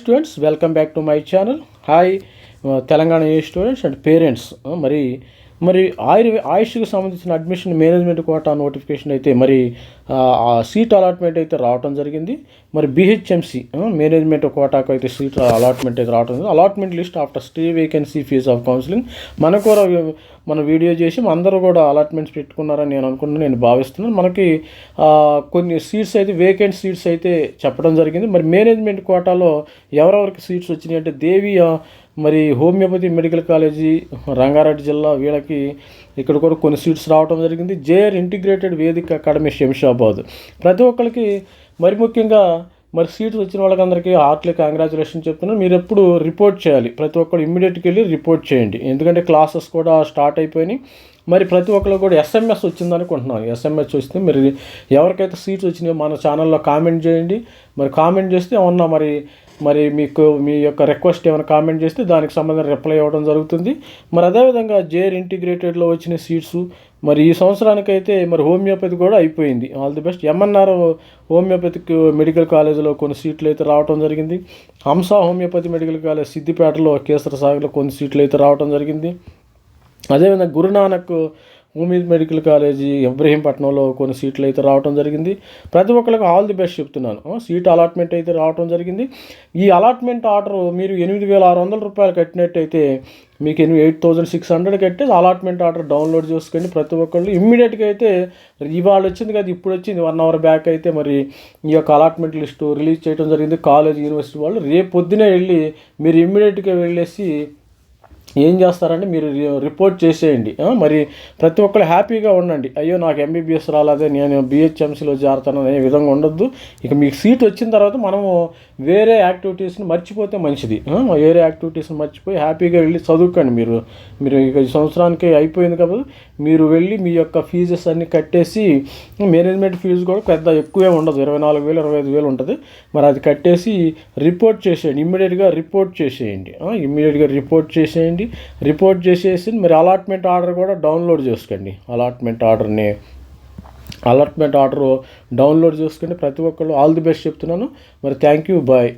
Students welcome back to my channel. Hi Telangana students and parents. మరి మరి ఆయుర్ ఆయుష్కి సంబంధించిన admission management quota notification అయితే మరి సీట్ అలాట్మెంట్ అయితే రావటం జరిగింది. మరి బీహెచ్ఎంసీ మేనేజ్మెంట్ కోటాకు అయితే సీట్ అలాట్మెంట్ అయితే రావటం allotment list after stay vacancy fees of counselling మన కూడా మన వీడియో చేసి అందరూ కూడా అలాట్మెంట్స్ పెట్టుకున్నారని నేను అనుకుంటున్నాను నేను భావిస్తున్నాను. మనకి కొన్ని సీట్స్ అయితే వేకెంట్ సీట్స్ అయితే చెప్పడం జరిగింది. మరి మేనేజ్మెంట్ కోటాలో ఎవరెవరికి సీట్స్ వచ్చినాయి అంటే దేవి మరి హోమియోపతి మెడికల్ కాలేజీ రంగారెడ్డి జిల్లా వీళ్ళకి ఇక్కడ కూడా కొన్ని సీట్స్ రావడం జరిగింది. JR integrated Vedika academy Shamshabad. ప్రతి ఒక్కరికి మరి ముఖ్యంగా మరి సీట్స్ వచ్చిన వాళ్ళకందరికీ హార్ట్లీ కంగ్రాచులేషన్ చెప్తున్నాను. మీరు ఎప్పుడు రిపోర్ట్ చేయాలి. ప్రతి ఒక్కరు ఇమ్మీడియట్గా వెళ్ళి రిపోర్ట్ చేయండి. ఎందుకంటే క్లాసెస్ కూడా స్టార్ట్ అయిపోయినాయి. మరి ప్రతి ఒక్కరు కూడా ఎస్ఎంఎస్ వచ్చింది అనుకుంటున్నాను ఎస్ఎంఎస్ వస్తే మరి ఎవరికైతే సీట్స్ వచ్చినాయో మన ఛానల్లో కామెంట్ చేయండి. మరి కామెంట్ చేస్తే ఏమన్నా మరి మరి మీకు మీ యొక్క రిక్వెస్ట్ ఏమైనా కామెంట్ చేస్తే దానికి సంబంధించిన రిప్లై ఇవ్వడం జరుగుతుంది. మరి అదేవిధంగా జేఆర్ ఇంటిగ్రేటెడ్లో వచ్చిన సీట్స్ మరి ఈ సంవత్సరానికైతే మరి హోమియోపతి కూడా అయిపోయింది. All the best MNR homeopathic medical కాలేజీలో కొన్ని సీట్లు అయితే రావడం జరిగింది. హంస హోమియోపతి మెడికల్ కాలేజ్ సిద్దిపేటలో కేసర సాగర్లో కొన్ని సీట్లు అయితే రావడం జరిగింది. అదేవిధంగా గురునానక్ ఉమీద్ మెడికల్ కాలేజీ ఇబ్రహీంపట్నంలో కొన్ని సీట్లు అయితే రావడం జరిగింది. ప్రతి ఒక్కరికి ఆల్ ది బెస్ట్ చెప్తున్నాను. సీట్ అలాట్మెంట్ అయితే రావడం జరిగింది. ఈ అలాట్మెంట్ ఆర్డర్ మీరు ఎనిమిది వేల ఆరు వందల రూపాయలు కట్టినట్టయితే మీకు ఎనిమిది ఎయిట్ థౌజండ్ సిక్స్ హండ్రెడ్ కట్టి అలాట్మెంట్ ఆర్డర్ డౌన్లోడ్ చేసుకొని ప్రతి ఒక్కళ్ళు ఇమ్మీడియట్గా అయితే ఇవాళ వచ్చింది కదా ఇప్పుడు వచ్చింది. వన్ అవర్ బ్యాక్ అయితే మరి ఈ యొక్క అలాట్మెంట్ లిస్టు రిలీజ్ చేయడం జరిగింది. కాలేజ్ యూనివర్సిటీ వాళ్ళు రేపు పొద్దునే వెళ్ళి మీరు ఇమ్మీడియట్గా వెళ్ళేసి ఏం చేస్తారంటే మీరు రిపోర్ట్ చేసేయండి. మరి ప్రతి ఒక్కరు హ్యాపీగా ఉండండి. అయ్యో నాకు ఎంబీబీఎస్ రాలేదే నేను బిహెచ్ఎంసీలో చేరతాను అనే విధంగా ఉండొద్దు. ఇక మీకు సీట్ వచ్చిన తర్వాత మనము వేరే యాక్టివిటీస్ని మర్చిపోతే మంచిది. వేరే యాక్టివిటీస్ని మర్చిపోయి హ్యాపీగా వెళ్ళి చదువుకోండి మీరు. మీరు ఇక ఈ సంవత్సరానికి అయిపోయింది కాబట్టి మీరు వెళ్ళి మీ యొక్క ఫీజెస్ అన్నీ కట్టేసి మేనేజ్మెంట్ ఫీజు కూడా పెద్ద ఎక్కువే ఉండదు. ఇరవై నాలుగు వేలు ఇరవై ఐదు వేలు ఉంటుంది. మరి అది కట్టేసి రిపోర్ట్ చేసేయండి. ఇమ్మీడియట్గా రిపోర్ట్ చేసేయండి. ఇమ్మీడియట్గా రిపోర్ట్ చేసేయండి. రిపోర్ట్ చేసేసి మరి అలాట్మెంట్ ఆర్డర్ కూడా డౌన్లోడ్ చేసుకోండి. అలాట్మెంట్ ఆర్డర్ని అలాట్మెంట్ ఆర్డర్ డౌన్లోడ్ చేసుకుని ప్రతి ఒక్కళ్ళు ఆల్ ది బెస్ట్ చెప్తున్నాను. మరి థ్యాంక్ యూ. బాయ్.